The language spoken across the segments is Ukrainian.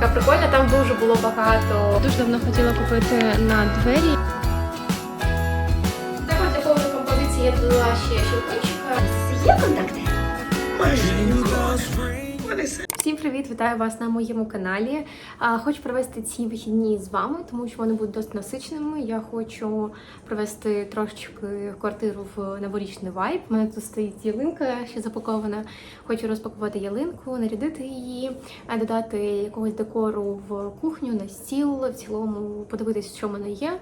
така прикольна. Там дуже було багато. Дуже давно хотіла купити на двері. Також для повної композиції я додала ще щелкунчика. Є контакти? Майже. Вони самі. Всім привіт! Вітаю вас на моєму каналі. Хочу провести ці вихідні з вами, тому що вони будуть досить насиченими. Я хочу провести трошечки квартиру в новорічний вайб. У мене тут стоїть ялинка, ще запакована. Хочу розпакувати ялинку, нарядити її, додати якогось декору в кухню, на стіл. В цілому подивитись, що в мене є.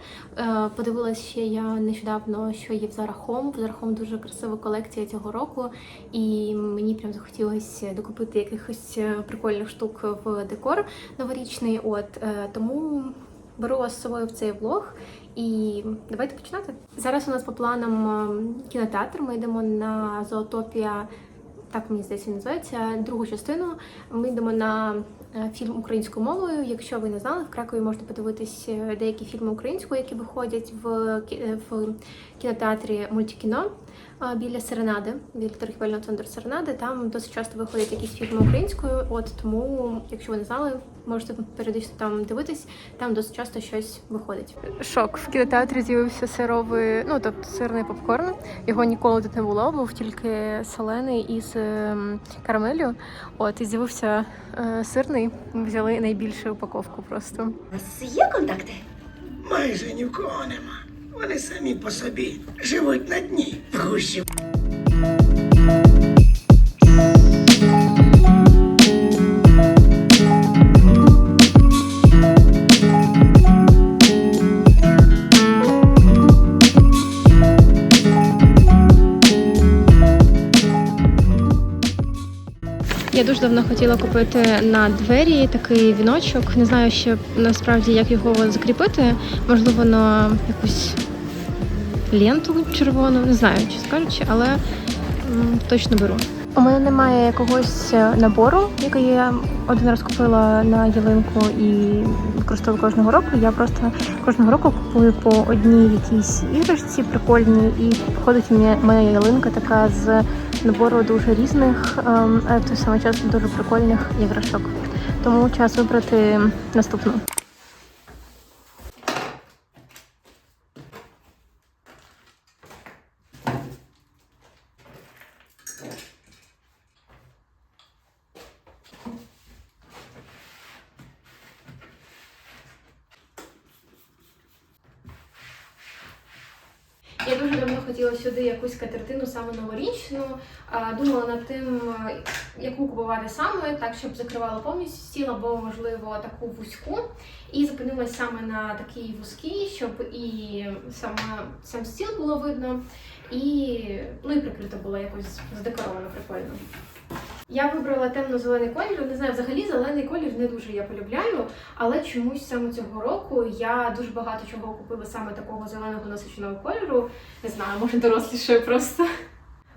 Подивилась ще я нещодавно, що є в Zara Home. В Zara дуже красива колекція цього року, і мені прям захотілося докупити якихось е, прикольних штук в декор новорічний. От е, тому беру вас з собою в цей влог. І давайте починати. Зараз у нас по планам е, кінотеатр. Ми йдемо на Зоотопія. Так мені здається, називається другу частину. Ми йдемо на фільм українською мовою. Якщо ви не знали, в Кракові можна подивитись е, деякі фільми українською, які виходять в, е, в кінотеатрі мультикіно біля Серенади, біля торгівельного центру Серенади. Там досить часто виходять якісь фільми українською. От тому, якщо ви не знали, можете періодично там дивитись. Там досить часто щось виходить. Шок в кінотеатрі з'явився сировий, ну тобто сирний попкорн. Його ніколи тут не було, був тільки солений із ем, карамелью. От і з'явився е, сирний. Ми взяли найбільшу упаковку просто. У вас є контакти? Майже ні в кого нема. Вони самі по собі живуть на дні в гущі. Я дуже давно хотіла купити на двері такий віночок. Не знаю ще насправді, як його закріпити. Можливо, на якусь ленту червону, не знаю, чесно кажучи, але точно беру. У мене немає якогось е, набору, який я один раз купила на ялинку і використовую кожного року. Я просто кожного року купую по одній якійсь іграшці прикольній, і виходить у мене ялинка така з набору дуже різних, ем, а в той самий час дуже прикольних іграшок. Тому час вибрати наступну. Я дуже давно хотіла сюди якусь катертину саме новорічну. Думала над тим, яку купувати саме, так щоб закривала повністю стіл, або можливо таку вузьку. І зупинилась саме на такій вузькій, щоб і сама сам стіл було видно, і ну і прикрито було якось здекоровано прикольно. Я вибрала темно-зелений колір. Не знаю, взагалі зелений колір не дуже я полюбляю, але чомусь саме цього року я дуже багато чого купила саме такого зеленого насиченого кольору. Не знаю, може дорослішою просто.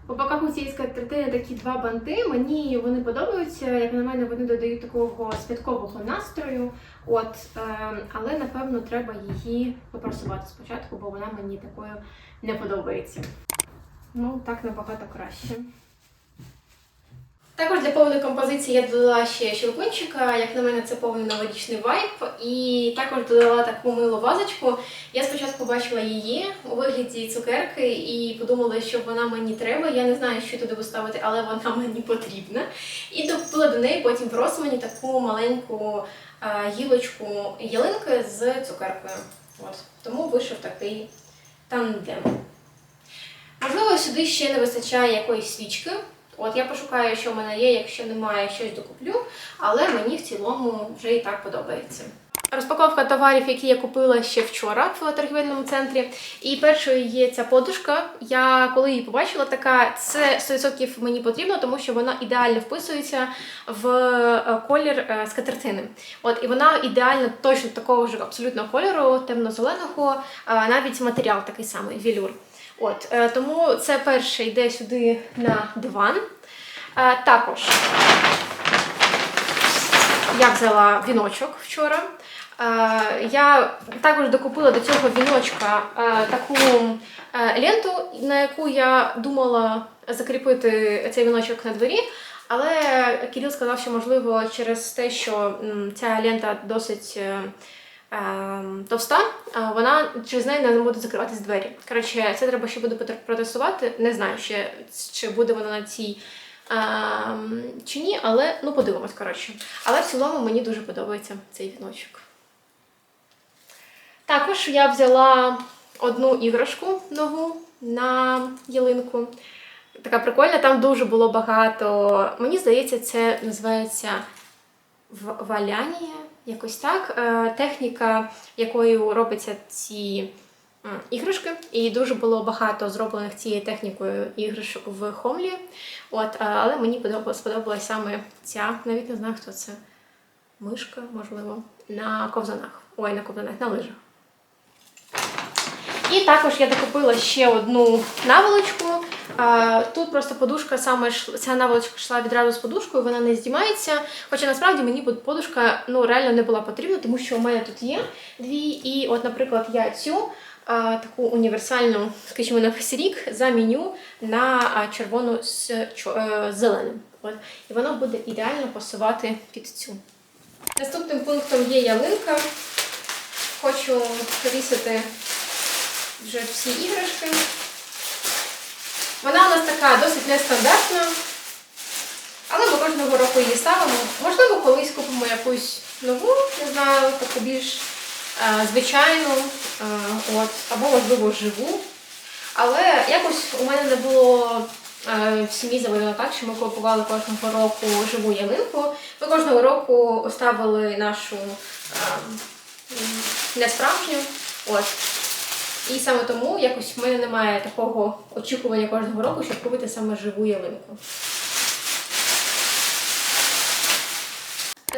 По боках у цієї скатертини такі два банти. Мені вони подобаються. Як на мене, вони додають такого святкового настрою. От, е, але напевно треба її попрасувати спочатку, бо вона мені такою не подобається. Ну, так набагато краще. Також для повної композиції я додала ще щелкунчика. Як на мене, це повний новорічний вайб. І також додала таку милу вазочку. Я спочатку бачила її у вигляді цукерки і подумала, що вона мені треба. Я не знаю, що туди поставити, але вона мені потрібна. І докупила до неї потім в Росмані таку маленьку гілочку ялинки з цукеркою. От. Тому вийшов такий тандем. Можливо, сюди ще не вистачає якоїсь свічки. От я пошукаю, що в мене є, якщо немає, щось докуплю, але мені в цілому вже і так подобається. Розпаковка товарів, які я купила ще вчора в торгівельному центрі. І першою є ця подушка. Я коли її побачила, така це 100% мені потрібно, тому що вона ідеально вписується в е, колір е, скатертини. От і вона ідеально точно такого ж абсолютно кольору, темно-зеленого, навіть матеріал такий самий вілюр. От е, тому це перше йде сюди на диван. Е, також я взяла віночок вчора. Е, Я також докупила до цього віночка таку ленту, на яку я думала закріпити цей віночок на дворі. Але Кирил сказав, що можливо через те, що ця лента досить товста, е, вона через неї не будуть закриватись двері. Коротше, це треба ще буде протестувати. Не знаю ще, чи буде вона на цій. е, чи ні, але ну подивимось, коротше. Але в цілому мені дуже подобається цей віночок. Також я взяла одну іграшку нову на ялинку. Така прикольна, там дуже було багато. Мені здається, це називається в- валянія, якось так. Е, Техніка, якою робляться ці іграшки. І дуже було багато зроблених цією технікою іграшок в Хомлі. От, е, але мені сподобалася саме ця. Навіть не знаю, хто це. Мишка, можливо, на ковзанах. Ой, на ковзанах, на лижах. І також я докупила ще одну наволочку. Тут просто подушка саме ця наволочка йшла відразу з подушкою, вона не здіймається. Хоча насправді мені подушка ну, реально не була потрібна, тому що у мене тут є дві. І, от, наприклад, я цю таку універсальну, скажімо, на весь рік заміню на червону з, е, зеленим. От. І воно буде ідеально пасувати під цю. Наступним пунктом є ялинка. Хочу повісити вже всі іграшки. Вона у нас така досить нестандартна, але ми кожного року її ставимо. Можливо, колись купимо якусь нову, не знаю, таку більш е, звичайну, е, от, або, можливо, живу. Але якось у мене не було е, в сім'ї заведено так, що ми купували кожного року живу ялинку. Ми кожного року ставили нашу е, несправжню. От. І саме тому якось в мене немає такого очікування кожного року, щоб купити саме живу ялинку.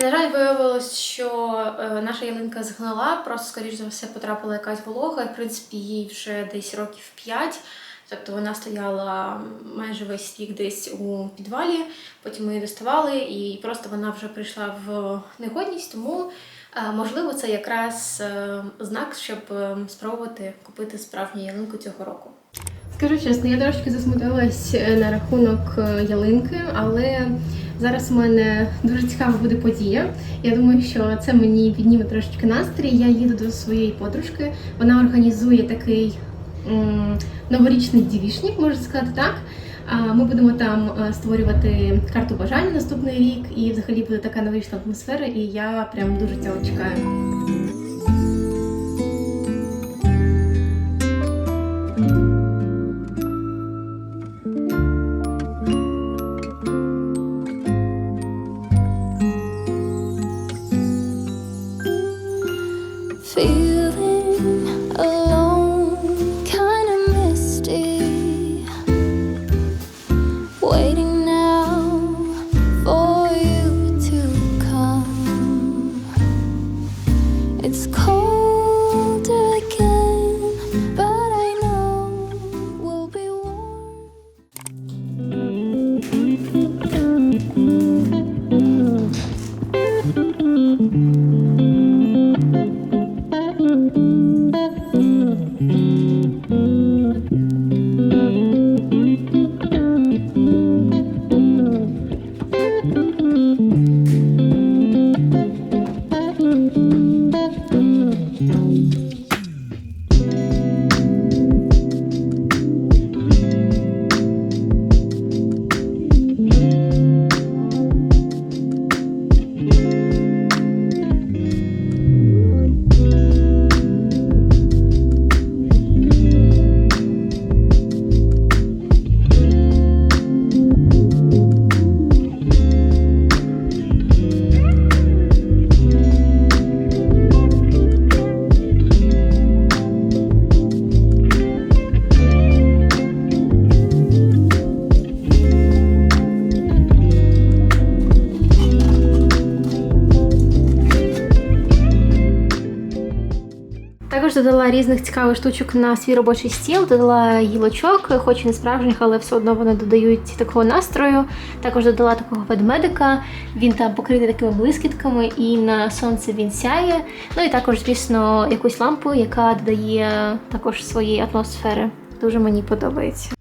На жаль, виявилось, що е, наша ялинка згнила, просто, скоріш за все, потрапила якась волога. В принципі, їй вже десь років 5. Тобто вона стояла майже весь рік десь у підвалі, потім ми її доставали, і просто вона вже прийшла в негодність, тому можливо це якраз е, знак, щоб е, спробувати купити справжню ялинку цього року. Скажу чесно, я трошки засмутилась е, на рахунок ялинки, але зараз у мене дуже цікава буде подія. Я думаю, що це мені підніме трошечки настрій. Я їду до своєї подружки. Вона організує такий м, новорічний дівішник, можна сказати так. Ми будемо там е, створювати карту бажань наступний рік, і взагалі буде така новорічна атмосфера, і я прям дуже цього чекаю. Також додала різних цікавих штучок на свій робочий стіл, додала гілочок, хоч і не справжніх, але все одно вони додають такого настрою. Також додала такого ведмедика. Він там покритий такими блискітками, і на сонце він сяє. Ну і також, звісно, якусь лампу, яка додає також своєї атмосфери. Дуже мені подобається.